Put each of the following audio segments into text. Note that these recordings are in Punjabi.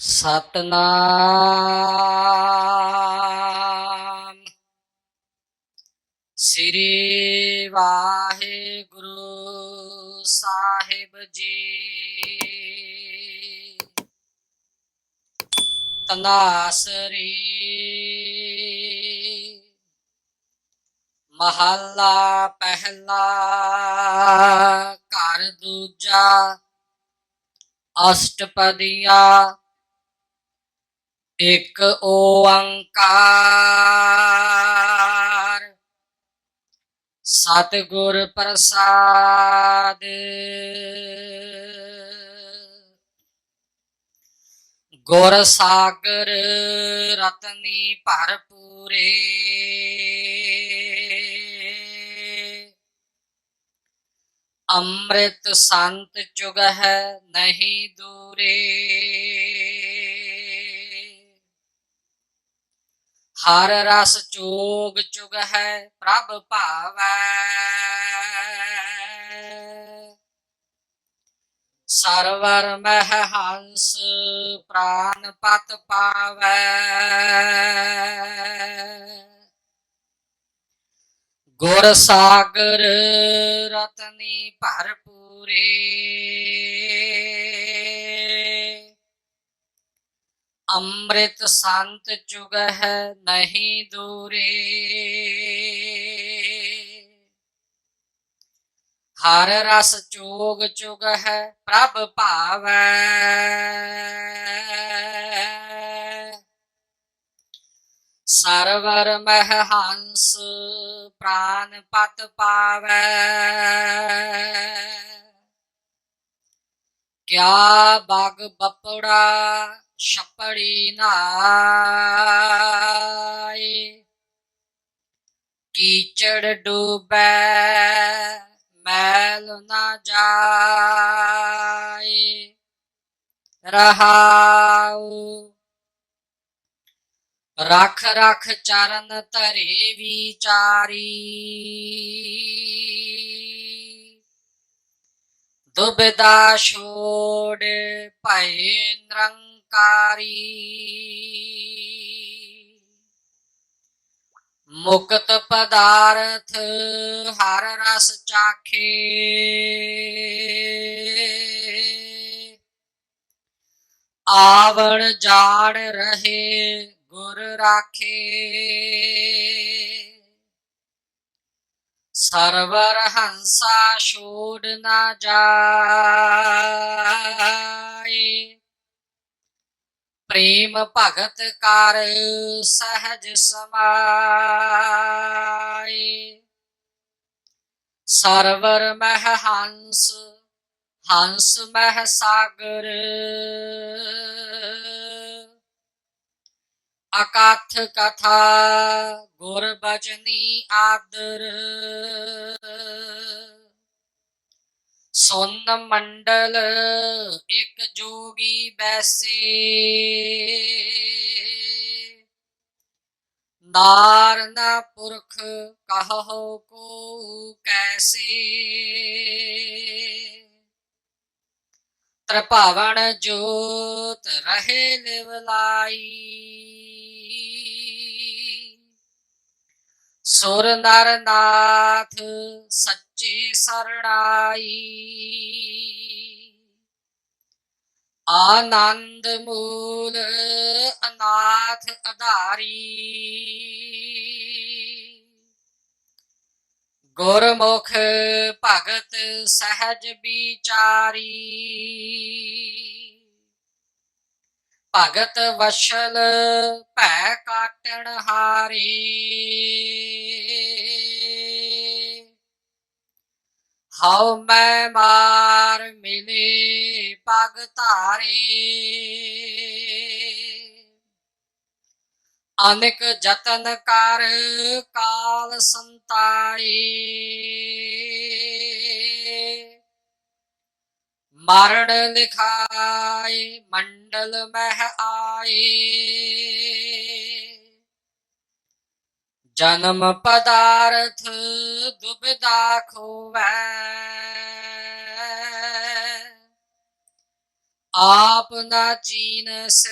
ਸਤਨਾਮ। ਸ੍ਰੀ ਵਾਹਿਗੁਰੂ ਸਾਹਿਬ ਜੀ। ਤਨਾਸਰੀ ਮਹੱਲਾ ਪਹਿਲਾ ਘਰ ਦੂਜਾ ਅਸ਼ਟਪਦੀਆ ਇਕ ਓੰਕਾਰ। ਸਤਿਗੁਰ ਪ੍ਰਸਾਦ। ਗੁਰ ਸਾਗਰ ਰਤਨੀ ਭਰਪੂਰੇ। ਅੰਮ੍ਰਿਤ ਸੰਤ ਚੁਗ ਹੈ ਨਹੀਂ ਦੂਰੇ। ਹਰ ਰਸ ਚੋਗ ਚੁਗ ਹੈ, ਪ੍ਰਭ ਭਾਵੈ। ਸਰਵਰ ਮਹਿ ਹੰਸ ਪ੍ਰਾਨ ਪਤ ਪਾਵੈ। ਗੁਰ ਸਾਗਰ ਰਤਨੀ ਭਰਪੂਰੇ। ਅੰਮ੍ਰਿਤ ਸੰਤ ਚੁਗ ਹੈ ਨਹੀਂ ਦੂਰੇ। ਹਰ ਰਸ ਚੋਗ ਚੁਗ ਹੈ ਪ੍ਰਭ ਭਾਵੈ। ਸਰਵਰ ਮਹਿ ਹੰਸ ਪ੍ਰਾਨ ਪਤ ਪਾਵੈ। ਕਿਆ ਬਗ ਬਪੜਾ ਛਪੜੀ ਨਾਏ, ਕੀਚੜ ਡੁਬੈ, ਮੈਲ ਨਾ ਜਾਏ, ਰਹਾਉ। ਰਖ ਰਖ ਚਰਨ ਧਰੇ ਵਿਚਾਰੀ। ਦੁਬਿਦਾ ਛੋੜ ਭੈ ਭਏ ਨਿਰੰਕਾਰੀ ਮੁਕਤ ਪਦਾਰਥ ਹਰ ਰਸ ਚਾਖੇ। ਆਵਣ ਜਾੜ ਰਹੇ ਗੁਰ ਰਾਖੇ। ਸਰਵਰ ਹੰਸਾ ਛੋੜ ਨਾ ਜਾਏ। ਪ੍ਰੇਮ ਭਗਤ ਕਰ ਸਹਜ ਸਮਾਏ। ਸਰਵਰ ਮਹ ਹੰਸ ਹੰਸ ਮਹਿ ਸਾਗਰ। ਅਕਥ ਕਥਾ ਗੁਰ ਬਚਨੀ ਆਦਰ। ਸੁਨ ਮੰਡਲ ਇੱਕ ਜੋਗੀ ਬੈਸੇ। ਨਾਰਦ ਪੁਰਖ ਕਹੋ ਕੋ ਕੈਸੇ। ਤ੍ਰਿਭਾਵਨ ਜੋਤ ਰਹੇ ਲਿਵਲਾਈ ਸੁਰ ਨਰ ਨਾਥ ਸੱਚੇ ਸਰਣਾਈ। ਆਨੰਦ ਮੂਲ ਅਨਾਥ ਅਧਾਰੀ। ਗੁਰਮੁਖ ਭਗਤ ਸਹਿਜ ਵਿਚਾਰੀ। ਭਗਤ ਵਸ਼ਲ ਭੈ ਕਾਟਣ ਹਾਰੇ। ਹਉ ਮੈਂ ਮਾਰ ਮਿਲੇ ਪਗ ਧਾਰੇ। ਅਨੇਕ ਜਤਨ ਕਰ ਕਾਲ ਸੰਤਾਈ। ਮਰਨ ਲਿਖਾਈ, ਮੰਡਲ ਮਹਿ ਆਈ। ਜਨਮ ਪਦਾਰਥ ਦੁਬਿਦਾ ਖੋਵੈ। ਆਪ ਨਾ ਚੀਨਸ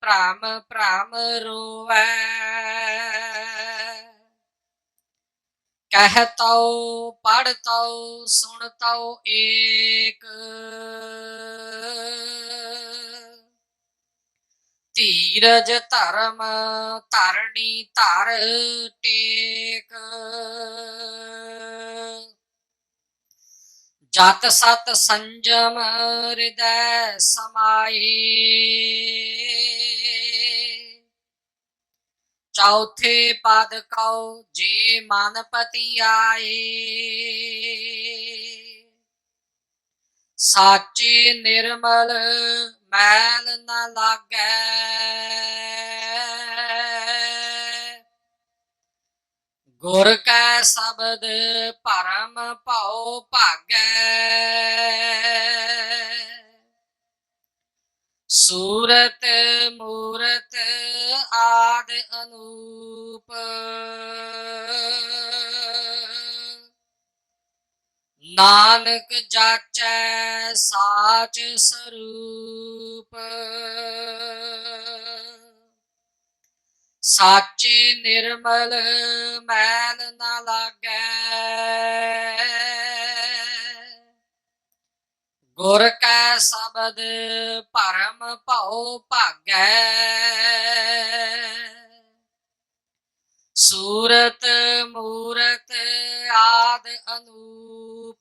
ਭ੍ਰਮ ਭ੍ਰਮ ਰੋਵੈ। ਕਹਤਉ ਸੁਣ ਸੁਣਤਉ ਏਕ। ਧੀਰਜ ਧਰਮ ਧਰਣੀ ਧਰ ਟੇਕ। ਜਤ ਸਤ ਸੰਜਮ ਹਿਰਦੈ ਸਮਾਏ ਚੌਥੇ ਪਦ ਕਉ ਜੇ ਮਨ ਪਤੀ ਆਏ ਸਾਚੇ ਨਿਰਮਲ ਮੈਲ ਨਾ ਲਾਗੈ। ਗੁਰ ਕੈ ਸ਼ਬਦ ਪਰਮ ਭਉ ਭਾਗੈ। ਸੂਰਤ ਮੂਰਤ ਆਦ ਅਨੂਪ। ਨਾਨਕ ਜਾਚੈ ਸਾਚ ਸਰੂਪ। ਸਾਚੇ ਨਿਰਮਲ ਮੈਲ ਨਾ ਲਾਗੈ। ਗੁਰ ਕੈ ਸ਼ਬਦ ਪਰਮ ਭਉ ਭਾਗੈ। ਸੂਰਤ ਮੂਰਤ ਆਦ ਅਨੂਪ।